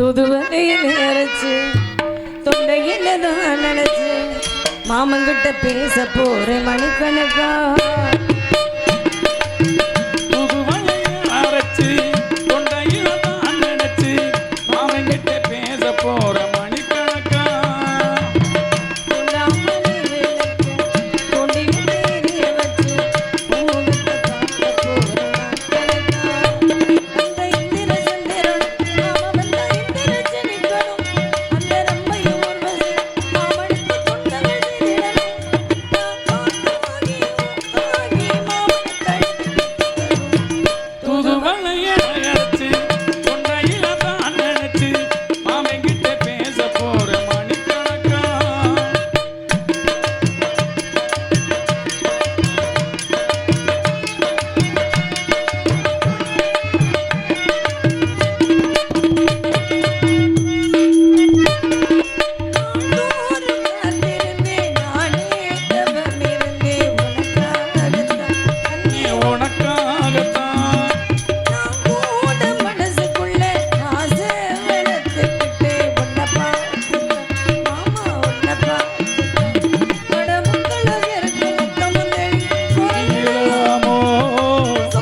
தூதுவனையில் அரைச்சு தொண்டையில் தான் நினைச்சு மாமங்கிட்ட பேச போறேன் மணிக்கணக்கா.